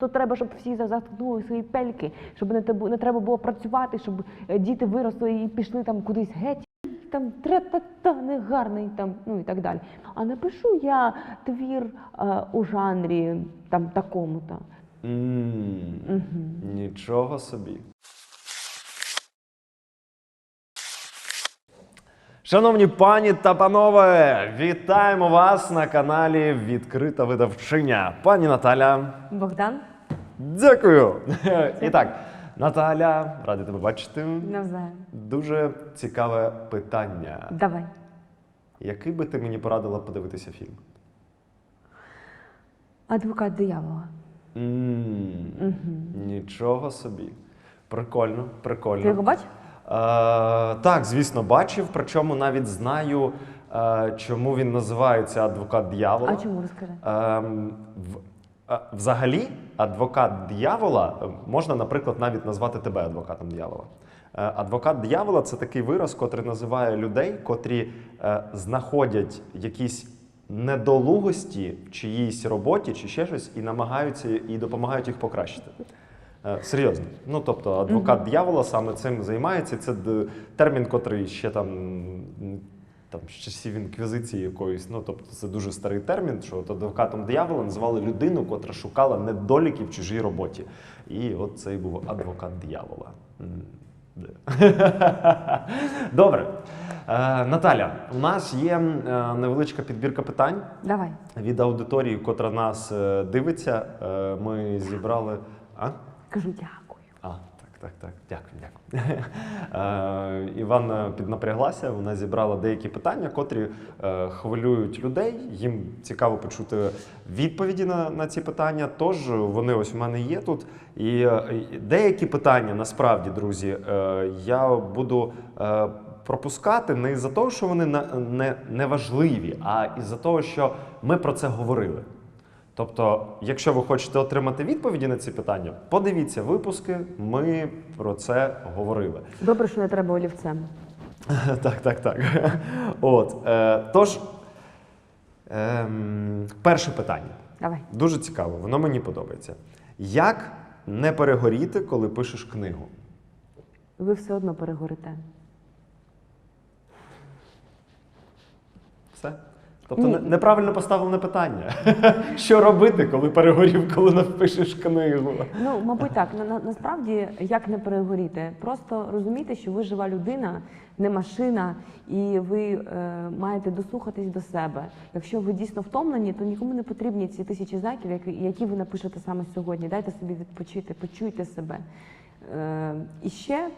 То треба, щоб всі за- заткнули свої пельки, щоб не, не треба було працювати, щоб е, діти виросли і пішли там кудись геть. Там тра-та-та, негарний там, ну і так далі. А напишу я твір е, у жанрі там такому-то. М, Нічого собі. Шановні пані та панове, вітаємо вас на каналі Відкрита видавчиня. Пані Наталя, Богдан, дякую. І так, Наталя, радий тебе бачити. навзаєм. Дуже цікаве питання. Давай. Який би ти мені порадила подивитися фільм? Адвокат диявола. Нічого собі. Прикольно, прикольно. Ти його бачив? Е, так, звісно, бачив. Причому навіть знаю, е, чому він називається адвокат диявола. А чому розкажи? Ем, е, взагалі, адвокат диявола е, можна, наприклад, навіть назвати тебе адвокатом диявола. Е, Адвокат диявола це такий вираз, котрий називає людей, котрі е, знаходять якісь недолугості в чиїсь роботі чи ще щось, і намагаються і допомагають їх покращити. Серйозно. Ну тобто, адвокат диявола саме цим займається. Це термін, котрий ще там. Там з часів інквізиції якоїсь, ну тобто це дуже старий термін, що от адвокатом диявола називали людину, котра шукала недоліки в чужій роботі. І от цей був адвокат диявола. Добре. Е, Наталя, у нас є е, невеличка підбірка питань Давай. від аудиторії, котра нас е, дивиться. Ми зібрали. А? Кажу дякую. А, так, так. Дякую, дякую. Е, Іванна піднапряглася, вона зібрала деякі питання, котрі е, хвилюють людей. Їм цікаво почути відповіді на, на ці питання. Тож вони ось у мене є тут. І е, деякі питання, насправді, друзі, е, я буду. е, Пропускати не із-за того, що вони на- не, не важливі, а із-за того, що ми про це говорили. Тобто, якщо ви хочете отримати відповіді на ці питання, подивіться випуски, ми про це говорили. Добре, що не треба олівцем. Так, так, так. От, е, тож, ем, перше питання. Давай. Дуже цікаво, воно мені подобається. Як не перегоріти, коли пишеш книгу? Ви все одно перегорите. Все? Тобто Ні. неправильно поставлене питання. Що робити, коли перегорів, коли напишеш книгу? Ну, мабуть, так. На, на, насправді, як не перегоріти? Просто розумійте, що ви жива людина, не машина, і ви е, маєте дослухатись до себе. Якщо ви дійсно втомлені, то нікому не потрібні ці тисячі знаків, які, які ви напишете саме сьогодні. Дайте собі відпочити, почуйте себе. Е, і ще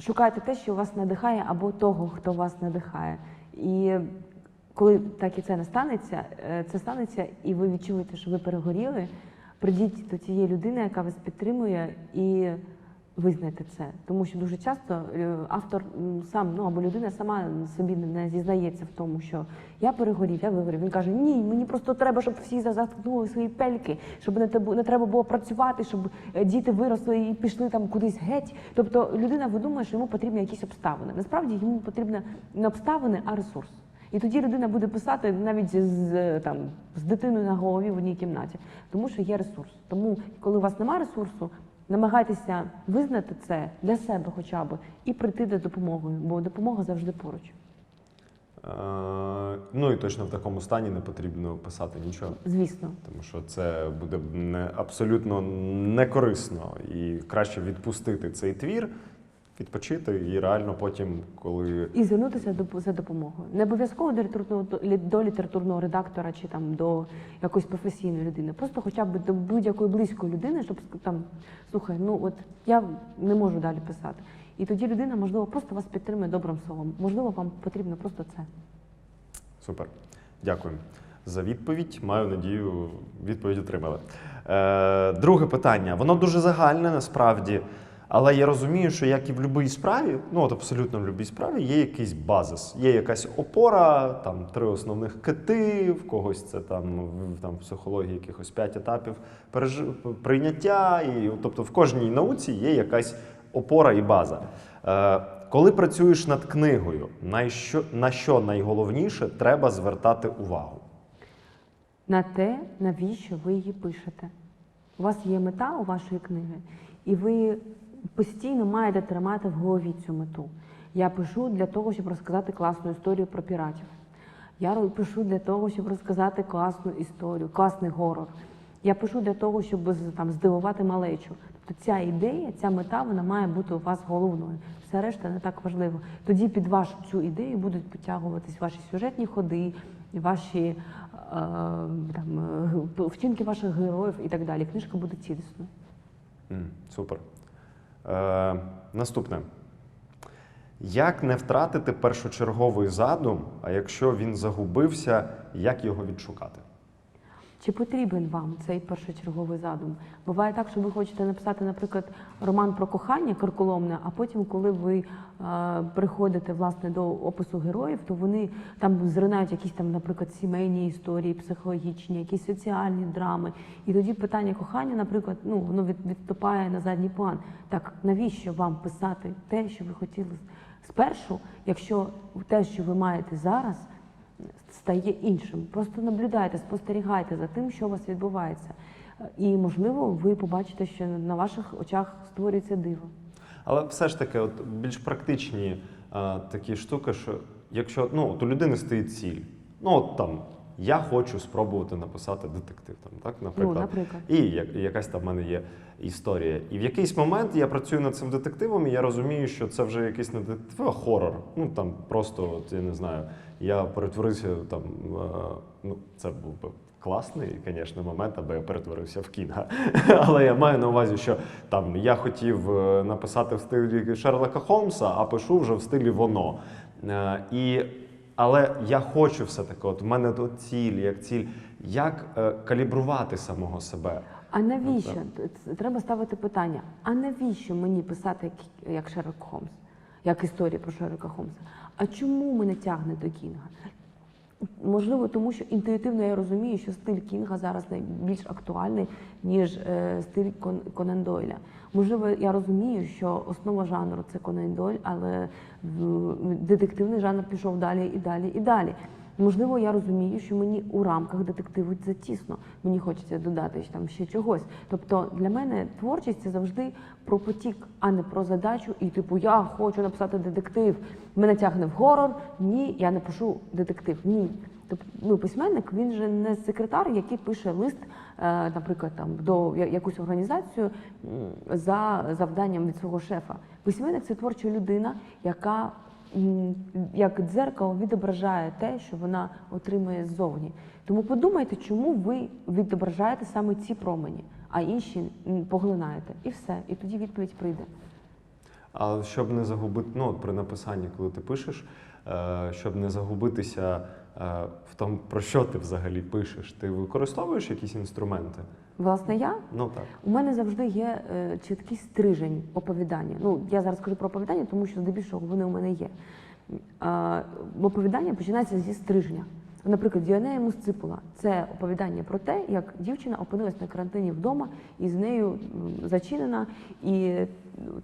шукайте те, що вас надихає, або того, хто вас надихає. І коли так і це не станеться, е, це станеться, і ви відчуєте, що ви перегоріли, прийдіть до тієї людини, яка вас підтримує, і визнайте це. Тому що дуже часто е, автор сам, ну або людина сама собі не- зізнається в тому, що я перегорів, я вигорів. Він каже: Ні, мені просто треба, щоб всі за- заткнули свої пельки, щоб не не треба було працювати, щоб е, діти виросли і пішли там кудись геть. Тобто людина видумує, що йому потрібні якісь обставини. Насправді йому потрібні не обставини, а ресурс. І тоді людина буде писати навіть з там з дитиною на голові в одній кімнаті, тому що є ресурс. Тому, коли у вас немає ресурсу, намагайтеся визнати це для себе, хоча б, і прийти за допомогою, бо допомога завжди поруч. Е, ну і точно в такому стані не потрібно писати нічого. Звісно, Тому що це буде не, абсолютно некорисно і краще відпустити цей твір, відпочити і реально потім, коли і звернутися до за допомогою. Не обов'язково до літературного до літературного редактора чи там до якоїсь професійної людини, просто хоча б до будь-якої близької людини, щоб там слухай, ну от я не можу далі писати. І тоді людина, можливо, просто вас підтримує добрим словом. Можливо, вам потрібно просто це. супер. Дякую за відповідь. Маю надію, відповідь отримали. Е, друге питання. Воно дуже загальне насправді. Але я розумію, що як і в будь-якій справі, ну от абсолютно в будь-якій справі, є якийсь базис, є якась опора, там три основних кити, в когось це там в там, психології якихось п'ять етапів переж... прийняття. І, тобто в кожній науці є якась опора і база. Е, коли працюєш над книгою, на що, на що найголовніше треба звертати увагу? На те, навіщо ви її пишете. У вас є мета у вашої книги, і ви постійно маєте тримати в голові цю мету. Я пишу для того, щоб розказати класну історію про піратів. Я пишу для того, щоб розказати класну історію, класний горор. Я пишу для того, щоб там здивувати малечу. Тобто ця ідея, ця мета, вона має бути у вас головною. Все решта не так важливо. Тоді під вашу цю ідею будуть підтягуватись ваші сюжетні ходи, ваші е, там, е, вчинки ваших героїв і так далі. Книжка буде цілісною. М, Супер. Е, наступне. Як не втратити першочерговий задум, а якщо він загубився, як його відшукати? Чи потрібен вам цей першочерговий задум? Буває так, що ви хочете написати, наприклад, роман про кохання карколомне, а потім, коли ви е, приходите власне до опису героїв, то вони там зринають якісь там, наприклад, сімейні історії, психологічні, якісь соціальні драми. І тоді питання кохання, наприклад, ну воно відступає на задній план. Так навіщо вам писати те, що ви хотіли спершу, якщо те, що ви маєте зараз, стає іншим. Просто наблюдайте, спостерігайте за тим, що у вас відбувається. І можливо, ви побачите, що на ваших очах створюється диво. Але все ж таки, от більш практичні а, такі штуки, що якщо ну, от у людини стоїть ціль, ну от там я хочу спробувати написати детектив, там, так, наприклад. Ну, наприклад. І як- якась там в мене є історія. І в якийсь момент я працюю над цим детективом, і я розумію, що це вже якийсь не детектив, а хорор. Ну там просто, от, я не знаю, я перетворився там. е, ну, це був би класний, звісно, момент, аби я перетворився в кінга. Але я маю на увазі, що там я хотів е, написати в стилі Шерлока Холмса, а пишу вже в стилі воно. Е, І але я хочу все-таки, от в мене тут ціль, як ціль, як е, калібрувати самого себе. А навіщо? Треба ставити питання: а навіщо мені писати як, як Шерлок Холмс, як історія про Шерлока Холмса? А чому мене тягне до Кінга? Можливо, тому що інтуїтивно я розумію, що стиль Кінга зараз найбільш актуальний, ніж е, стиль Кон- Конан Дойля. Можливо, я розумію, що основа жанру це Конан Дойль, але детективний жанр пішов далі і далі і далі. Можливо, я розумію, що мені у рамках детективу затісно. Мені хочеться додати там ще чогось. Тобто для мене творчість це завжди про потік, а не про задачу. І типу, я хочу написати детектив. Мене тягне в горор. Ні, я не пишу детектив. Ні. Тобто, ну, письменник він же не секретар, який пише лист, е, наприклад, там до якусь організацію за завданням від свого шефа. Письменник це творча людина, яка як дзеркало відображає те, що вона отримує ззовні. Тому подумайте, чому ви відображаєте саме ці промені, а інші поглинаєте. І все. І тоді відповідь прийде. А щоб не загубити, ну от при написанні, коли ти пишеш, е, щоб не загубитися е, в тому, про що ти взагалі пишеш, ти використовуєш якісь інструменти? Власне, я Ну так. У мене завжди є е, чіткий стрижень оповідання. Ну, я зараз кажу про оповідання, тому що здебільшого вони у мене є. Е, оповідання починається зі стрижня. Наприклад, Діонея Мусципула це оповідання про те, як дівчина опинилась на карантині вдома і з нею зачинена, і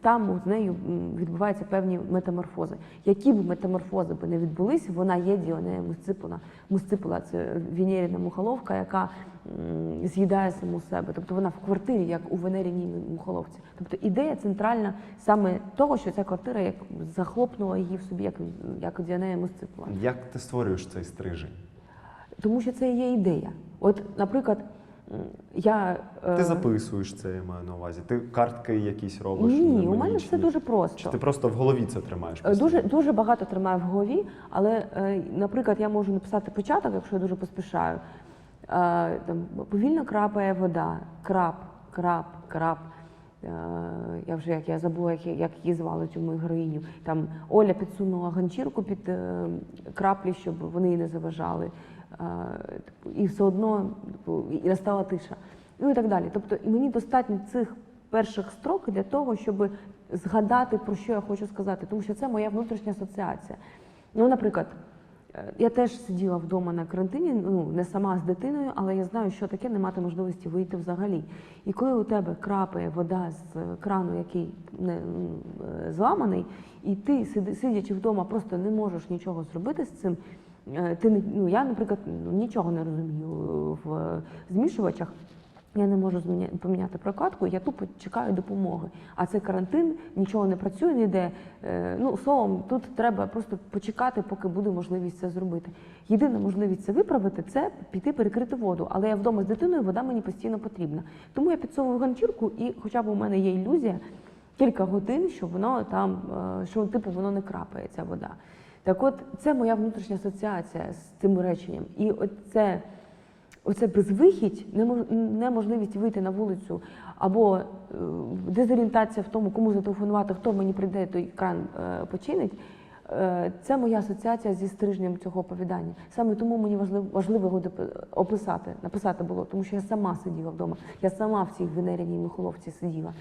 там з нею відбуваються певні метаморфози. Які б метаморфози би не відбулися, вона є Діонея Мусципула. Мусципула це Венеріна мухоловка, яка з'їдає саму себе. Тобто вона в квартирі, як у Венеріній мухоловці. Тобто ідея центральна саме того, що ця квартира як захлопнула її в собі, як, як Діанея Мусципула. Як ти створюєш цей стрижень? Тому що це є ідея. От, наприклад, я. е, Ти записуєш це, я маю на увазі. Ти картки якісь робиш? Ні, у мене все дуже Чи просто. ти просто в голові це тримаєш? Е, постійно? Дуже дуже багато тримаю в голові, але, е, наприклад, я можу написати початок, якщо я дуже поспішаю. Е, Там повільно крапає вода, крап, крап, крап. Е, Я вже як я забула, як, як її звали цю мою героїню. Там Оля підсунула ганчірку під е, краплі, щоб вони їй не заважали. І все одно типу, і настала тиша. Ну і так далі. Тобто мені достатньо цих перших строк для того, щоб згадати, про що я хочу сказати, тому що це моя внутрішня асоціація. Ну, наприклад, я теж сиділа вдома на карантині, ну не сама з дитиною, але я знаю, що таке не мати можливості вийти взагалі. І коли у тебе крапає вода з крану, який не е, зламаний, і ти сидячи вдома, просто не можеш нічого зробити з цим. е, Ти ну я, наприклад, ну, нічого не розумію в е, змішувачах. Я не можу поміняти прокладку, я тупо чекаю допомоги. А це карантин, нічого не працює ніде. Е, Ну, словом, тут треба просто почекати, поки буде можливість це зробити. Єдина можливість це виправити це піти перекрити воду. Але я вдома з дитиною, вода мені постійно потрібна. Тому я підсовую ганчірку, і хоча б у мене є ілюзія кілька годин, що воно там, е, що типу воно не крапає, ця вода. Так от, це моя внутрішня асоціація з цим реченням. І оце оце безвихідь, немож- неможливість вийти на вулицю, або е, дезорієнтація в тому, кому зателефонувати, хто мені прийде, той кран е, починить. Е, Це моя асоціація зі стрижнем цього оповідання. Саме тому мені важливо, важливо його описати, написати було, тому що я сама сиділа вдома, я сама в цій венеряній михоловці сиділа.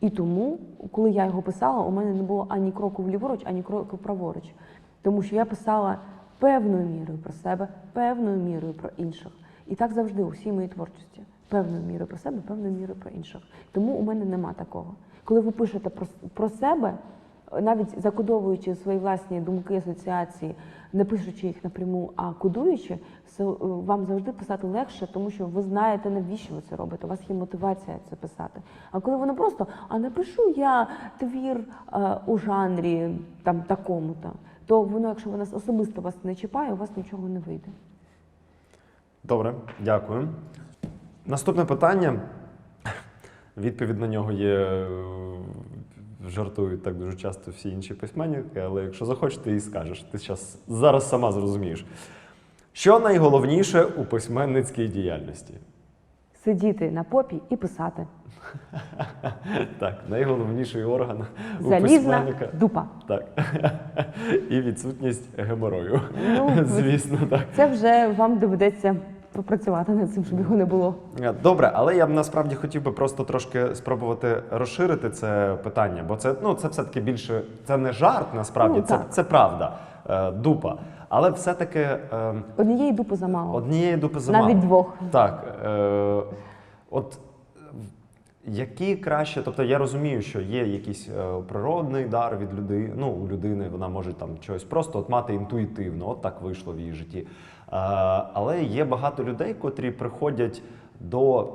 І тому, коли я його писала, у мене не було ані кроку вліворуч, ані кроку праворуч. Тому що я писала певною мірою про себе, певною мірою про інших. І так завжди у всій моїй творчості. Певною мірою про себе, певною мірою про інших. Тому у мене нема такого. Коли ви пишете про, про себе, навіть закодовуючи свої власні думки, асоціації, не пишучи їх напряму, а кодуючи, е, вам завжди писати легше, тому що ви знаєте, навіщо ви це робите. У вас є мотивація це писати. А коли воно просто, а напишу я твір е, у жанрі там такому-то, то воно, якщо воно особисто вас не чіпає, у вас нічого не вийде. Добре, дякую. Наступне питання. Відповідь на нього є. е, Жартують так дуже часто всі інші письменники, але якщо захочеш, ти і скажеш. Ти щас, зараз сама зрозумієш. Що найголовніше у письменницькій діяльності? Сидіти на попі і писати. Так, найголовніший орган у письменника. дупа. Так. І відсутність геморою. Ну, Звісно, так. Це вже вам доведеться попрацювати над цим, щоб його не було. Е, Добре, але я б насправді хотів би просто трошки спробувати розширити це питання, бо це ну це все-таки більше це не жарт, насправді, Ну, це, це правда, е, дупа. Але все-таки е, Однієї дупи замало. однієї дупи замало. Навіть двох. Так. Е, от які краще, тобто я розумію, що є якийсь е, природний дар від людини. Ну, у людини вона може там щось просто от мати інтуїтивно, от так вийшло в її житті. Е, але є багато людей, котрі приходять до,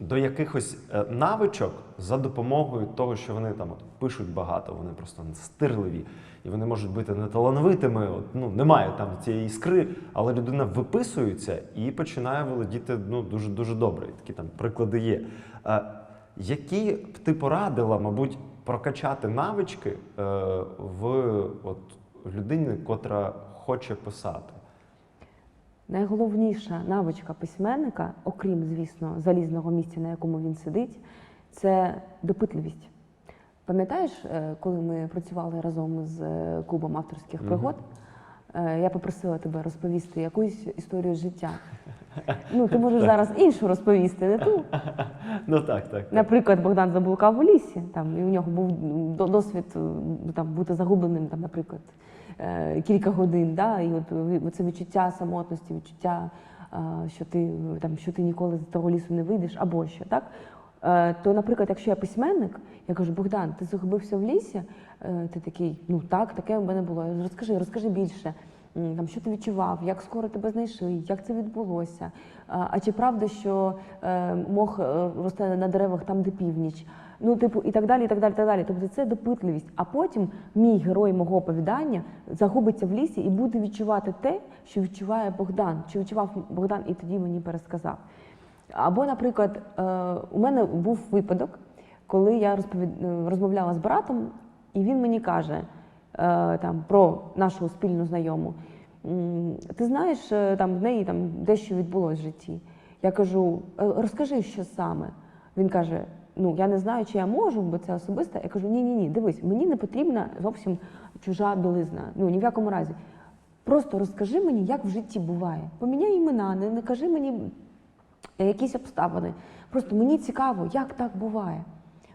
до якихось е, навичок за допомогою того, що вони там от, пишуть багато, вони просто стирливі. І вони можуть бути неталановитими, от, ну, немає там цієї іскри, але людина виписується і починає володіти ну, дуже дуже добре. І такі там приклади є. Е, які б ти порадила, мабуть, прокачати навички е, в от, людини, котра хоче писати? Найголовніша навичка письменника, окрім, звісно, залізного місця, на якому він сидить, це допитливість. Пам'ятаєш, е, коли ми працювали разом з е, клубом авторських пригод, угу. я попросила тебе розповісти якусь історію життя. Ну, ти можеш зараз іншу розповісти, не ту. Ну так, так. Наприклад, Богдан заблукав у лісі, там, і у нього був досвід е, там, бути загубленим, там, наприклад, е, кілька годин. Да? І от це відчуття самотності, відчуття, е, що ти, там, що ти ніколи з того лісу не вийдеш, або що. Так? То, наприклад, якщо я письменник, я кажу, Богдан, ти загубився в лісі, ти такий, ну так, таке в мене було. Розкажи, розкажи більше. Там, що ти відчував, як скоро тебе знайшли, як це відбулося? А, чи правда, що е, мох е, росте на деревах там, де північ? Ну, типу, і так далі, і так далі, і так далі. Тобто це допитливість. А потім мій герой мого оповідання загубиться в лісі і буде відчувати те, що відчуває Богдан, що відчував Богдан, і тоді мені пересказав. Або, наприклад, е, у мене був випадок, коли я розповід... розмовляла з братом, і він мені каже там, про нашу спільну знайому. Ти знаєш, е, там в неї там дещо відбулося в житті. Я кажу, «Е, розкажи, що саме. Він каже: Ну, я не знаю, чи я можу, бо це особисте. Я кажу, ні, ні, ні, дивись, мені не потрібна зовсім чужа білизна. Ну ні в якому разі. Просто розкажи мені, як в житті буває. Поміняй імена, не, не кажи мені е, якісь обставини. Просто мені цікаво, як так буває.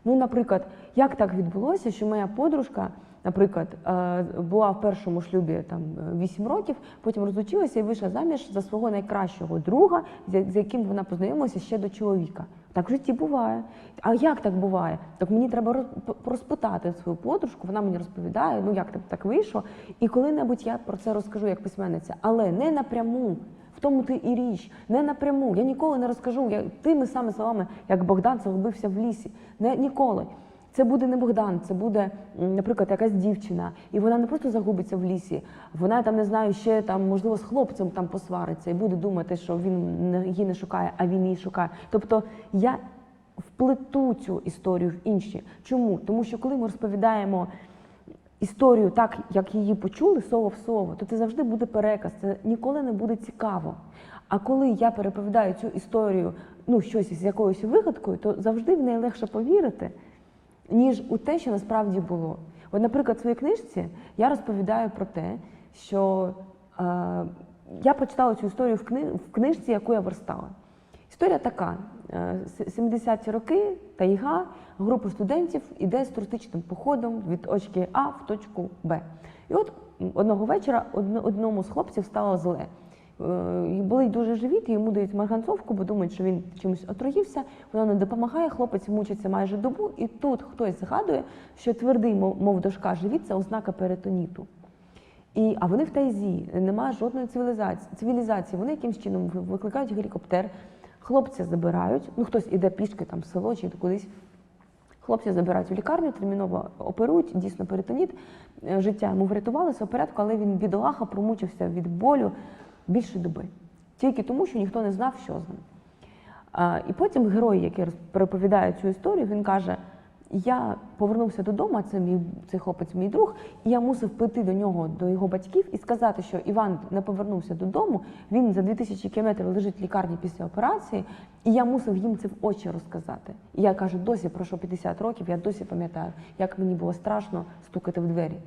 Ну, наприклад, як так відбулося, що моя подружка, наприклад, е, була в першому шлюбі там 8 років, потім розлучилася і вийшла заміж за свого найкращого друга, з яким вона познайомилася ще до чоловіка. Так в житті буває. А як так буває? Так мені треба роз- розпитати свою подружку, вона мені розповідає, ну як так вийшло. І коли-небудь я про це розкажу як письменниця, але не напряму В тому ти і річ, не напряму. Я ніколи не розкажу я, тими самими словами, як Богдан загубився в лісі. Не, ніколи. Це буде не Богдан, це буде, наприклад, якась дівчина. І вона не просто загубиться в лісі, вона там не знаю, ще там, можливо, з хлопцем там посвариться і буде думати, що він її не шукає, а він її шукає. Тобто я вплету цю історію в інші. Чому? Тому що коли ми розповідаємо історію так, як її почули, слово в слово, то це завжди буде переказ, це ніколи не буде цікаво. А коли я переповідаю цю історію, ну щось з якоюсь вигадкою, то завжди в неї легше повірити, ніж у те, що насправді було. От, наприклад, в своїй книжці я розповідаю про те, що е, я прочитала цю історію в, кни, в книжці, яку я верстала. Історія така: Е, 70-ті роки тайга, група студентів іде з туристичним походом від точки А в точку Б. І от одного вечора одному з хлопців стало зле. Е, Болить дуже живіт, йому дають марганцовку, бо думають, що він чимось отруївся. Вона не допомагає, хлопець мучиться майже добу, і тут хтось згадує, що твердий, мов дошка живіт це ознака перитоніту. І, а вони в тайзі, немає жодної цивілізації. цивілізації. Вони якимсь чином викликають гелікоптер, хлопця забирають, ну хтось іде пішки там в село чи кудись. Хлопця забирають у лікарню, терміново оперують, дійсно перитоніт. Е, Життя йому врятували, все в порядку, але він бідолаха промучився від болю більше доби. Тільки тому, що ніхто не знав, що з ним. І потім герой, який переповідає цю історію, він каже: Я повернувся додому, це мій цей хлопець, мій друг, і я мусив прийти до нього, до його батьків, і сказати, що Іван не повернувся додому. Він за 2000 кілометрів лежить в лікарні після операції, і я мусив їм це в очі розказати. І я кажу, досі пройшло 50 років, я досі пам'ятаю, як мені було страшно стукати в двері.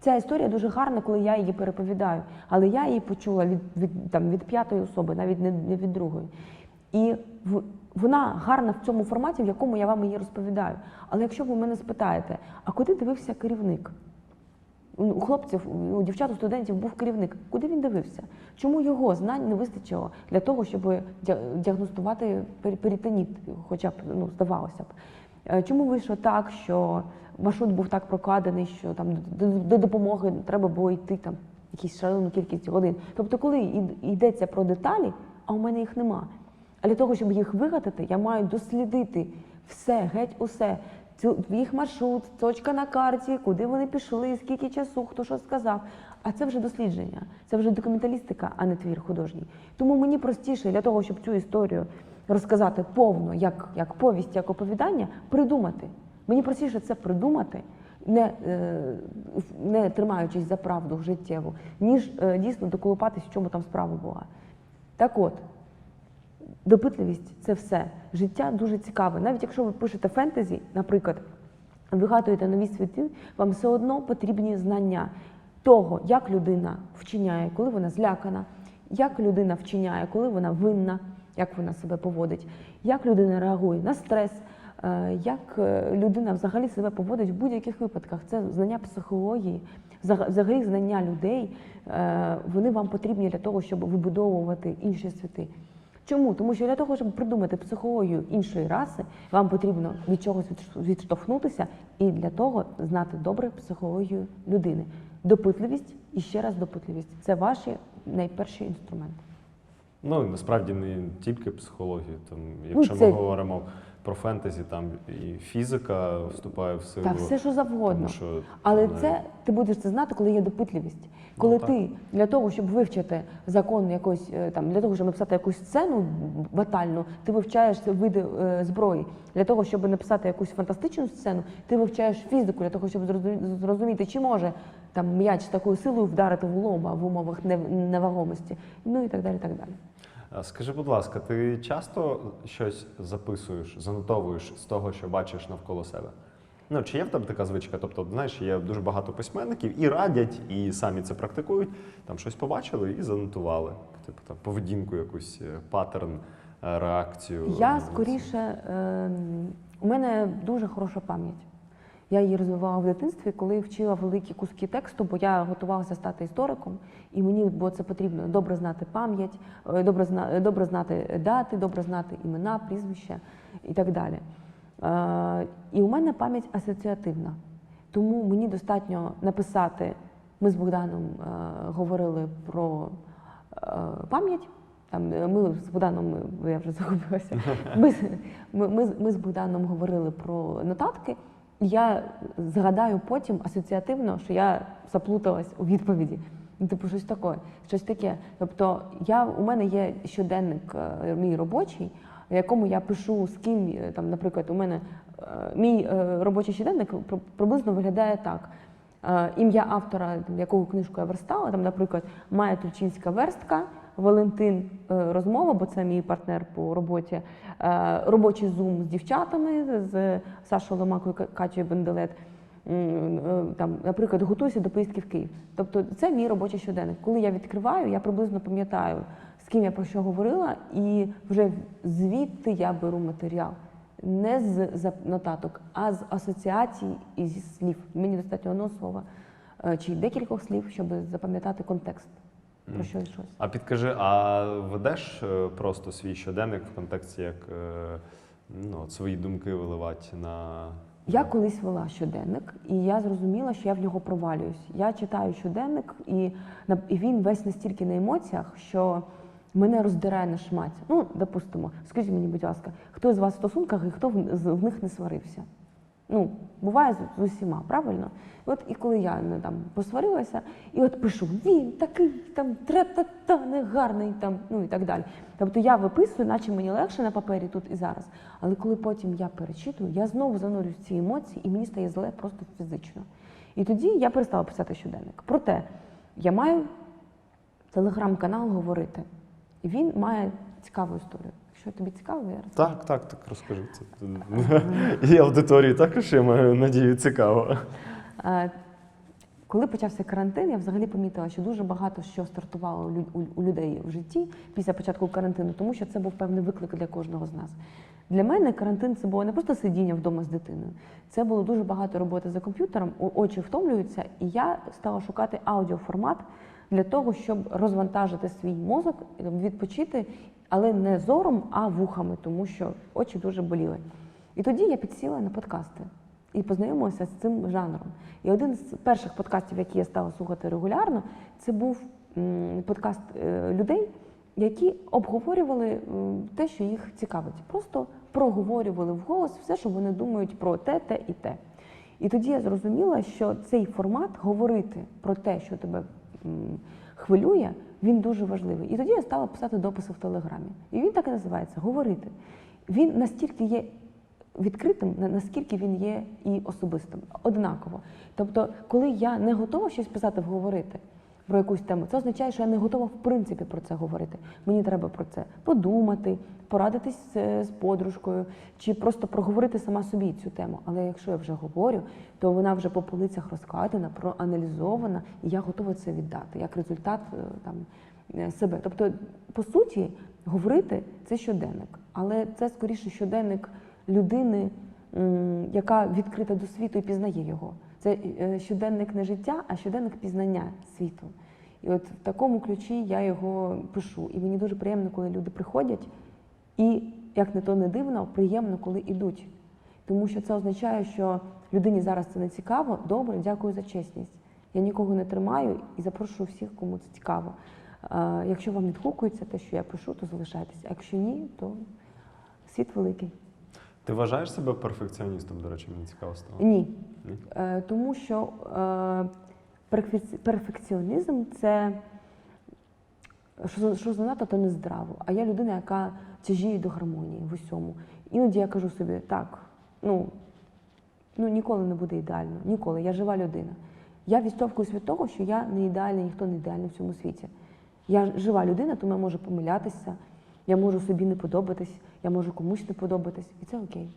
Ця історія дуже гарна, коли я її переповідаю, але я її почула від, від, там, від п'ятої особи, навіть не, не від другої. І в, вона гарна в цьому форматі, в якому я вам її розповідаю. Але якщо ви мене спитаєте, а куди дивився керівник? У хлопців, у дівчат, у студентів був керівник. Куди він дивився? Чому його знань не вистачило для того, щоб діагностувати перитоніт, хоча б ну, здавалося б? Е, Чому вийшло так, що маршрут був так прокладений, що там до, до допомоги треба було йти там якісь шалену кількість годин? Тобто, коли йдеться про деталі, а у мене їх нема. А для того, щоб їх вигадати, я маю дослідити все, геть усе. Цю їх маршрут, точка на карті, куди вони пішли, скільки часу, хто що сказав. А це вже дослідження, це вже документалістика, а не твір художній. Тому мені простіше для того, щоб цю історію розказати повно, як, як повість, як оповідання, придумати. Мені простіше це придумати, не, е, не тримаючись за правду життєву, ніж е, дійсно доколупатись, в чому там справа була. Так от, допитливість це все. Життя дуже цікаве. Навіть якщо ви пишете фентезі, наприклад, вигадуєте нові світи, вам все одно потрібні знання того, як людина вчиняє, коли вона злякана, як людина вчиняє, коли вона винна, як вона себе поводить, як людина реагує на стрес. е, Як е, людина взагалі себе поводить в будь-яких випадках? Це знання психології, взагалі знання людей. е, Вони вам потрібні для того, щоб вибудовувати інші світи. Чому? Тому що для того, щоб придумати психологію іншої раси, вам потрібно від чогось відштовхнутися і для того знати добре психологію людини. Допитливість і ще раз допитливість це ваші найперші інструменти. Ну, насправді не тільки психологія. Там, якщо це- ми говоримо про фентезі, там і фізика вступає в силу. Та все, що завгодно. Тому що Але навіть- це ти будеш це знати, коли є допитливість. Коли так. ти для того, щоб вивчити закон якось е, там, для того, щоб написати якусь сцену батальну, ти вивчаєш види е, зброї. Для того, щоб написати якусь фантастичну сцену, ти вивчаєш фізику для того, щоб зрозу- зрозуміти, чи може там м'яч такою силою вдарити в лоба в умовах невагомості. Ну і так далі. так далі. Скажи, будь ласка, ти часто щось записуєш, занотовуєш з того, що бачиш навколо себе? Ну, чи є в тебе така звичка? Тобто, знаєш, є дуже багато письменників і радять, і самі це практикують. Там щось побачили і занотували. Типу там поведінку, якусь е, паттерн, е, реакцію. Я скоріше, е, у мене дуже хороша пам'ять. Я її розвивала в дитинстві, коли вчила великі куски тексту, бо я готувалася стати істориком, і мені було це потрібно добре знати пам'ять, е, добре, зна- добре знати дати, добре знати імена, прізвища і так далі. Е, і у мене пам'ять асоціативна. Тому мені достатньо написати. Ми з Богданом е, говорили про е, пам'ять. Там е, ми з Богданом, я вже загубилася. Ми, ми, ми з Богданом говорили про нотатки. Я згадаю потім асоціативно, що я заплуталась у відповіді. Типу, щось таке, щось таке. Тобто, я, у мене є щоденник е, мій робочий, в якому я пишу з ким, е, там, наприклад, у мене е, мій робочий щоденник при- приблизно виглядає так. Ім'я автора, якого книжку я верстала, там, наприклад, Майя Тульчинська верстка, Валентин е, розмова, бо це мій партнер по роботі, е, робочий зум з дівчатами, з Сашою Ломакою, Ка- Катєю Бенделет. Е, Там, наприклад, готуюся до поїздки в Київ. Тобто це мій робочий щоденник. Коли я відкриваю, я приблизно пам'ятаю, з ким я про що говорила, і вже звідти я беру матеріал. Не з нотаток, а з асоціацій і зі слів. Мені достатньо одного слова чи декількох слів, щоб запам'ятати контекст про що йшлось. А підкажи, а ведеш е, просто свій щоденник в контексті, як е, ну, от свої думки виливати на. Я колись вела щоденник, і я зрозуміла, що я в нього провалююсь. Я читаю щоденник, і, і він весь настільки на емоціях, що мене роздирає на шмать. Ну, допустимо, скажіть мені, будь ласка, хто з вас в стосунках і хто в, в них не сварився? Ну, буває з, усіма, правильно? От і коли я не там посварилася, і от пишу, він такий там тра-та-та, негарний там, ну і так далі. Тобто я виписую, наче мені легше на папері тут і зараз. Але коли потім я перечитую, я знову занурююсь в ці емоції, і мені стає зле просто фізично. І тоді я перестала писати щоденник. Проте я маю телеграм-канал говорити. І він має цікаву історію. Якщо тобі цікаво, я розкажу. Так, так, так розкажи це. І аудиторії також, я маю надію, цікаво. Е, Коли почався карантин, я взагалі помітила, що дуже багато що стартувало у людей в житті після початку карантину, тому що це був певний виклик для кожного з нас. Для мене карантин це було не просто сидіння вдома з дитиною, це було дуже багато роботи за комп'ютером, очі втомлюються, і я стала шукати аудіоформат для того, щоб розвантажити свій мозок, відпочити, але не зором, а вухами, тому що очі дуже боліли. І тоді я підсіла на подкасти і познайомилася з цим жанром. І один з перших подкастів, які я стала слухати регулярно, це був подкаст е, людей, які обговорювали те, що їх цікавить. Просто проговорювали вголос все, що вони думають про те, те і те. І тоді я зрозуміла, що цей формат говорити про те, що тебе хвилює, він дуже важливий. І тоді я стала писати дописи в Телеграмі. І він так і називається говорити. Він настільки є відкритим, наскільки він є і особистим, однаково. Тобто, коли я не готова щось писати, говорити про якусь тему, це означає, що я не готова в принципі про це говорити. Мені треба про це подумати, порадитись з, подружкою, чи просто проговорити сама собі цю тему. Але якщо я вже говорю, то вона вже по полицях розкладена, проаналізована, і я готова це віддати як результат е, там е, себе. Тобто, по суті, говорити це щоденник, але це скоріше щоденник людини, яка відкрита до світу і пізнає його. Це е, щоденник не життя, а щоденник пізнання світу. І от в такому ключі я його пишу. І мені дуже приємно, коли люди приходять, і як не то не дивно, приємно, коли йдуть. Тому що це означає, що людині зараз це не цікаво. Добре, дякую за чесність. Я нікого не тримаю і запрошую всіх, кому це цікаво. Якщо вам відгукується те, що я пишу, то залишайтеся. А якщо ні, то світ великий. Ти вважаєш себе перфекціоністом, до речі, мені цікаво стало. Ні. Е, тому що е, перфекціонізм це що, що занадто, то не здраво. А я людина, яка тяжіє до гармонії в усьому. Іноді я кажу собі, так, ну, ну ніколи не буде ідеально. Ніколи. Я жива людина. Я відштовхуюсь від того, що я не ідеальна, ніхто не ідеальний в цьому світі. Я жива людина, тому я можу помилятися, я можу собі не подобатись, я можу комусь не подобатись, і це окей.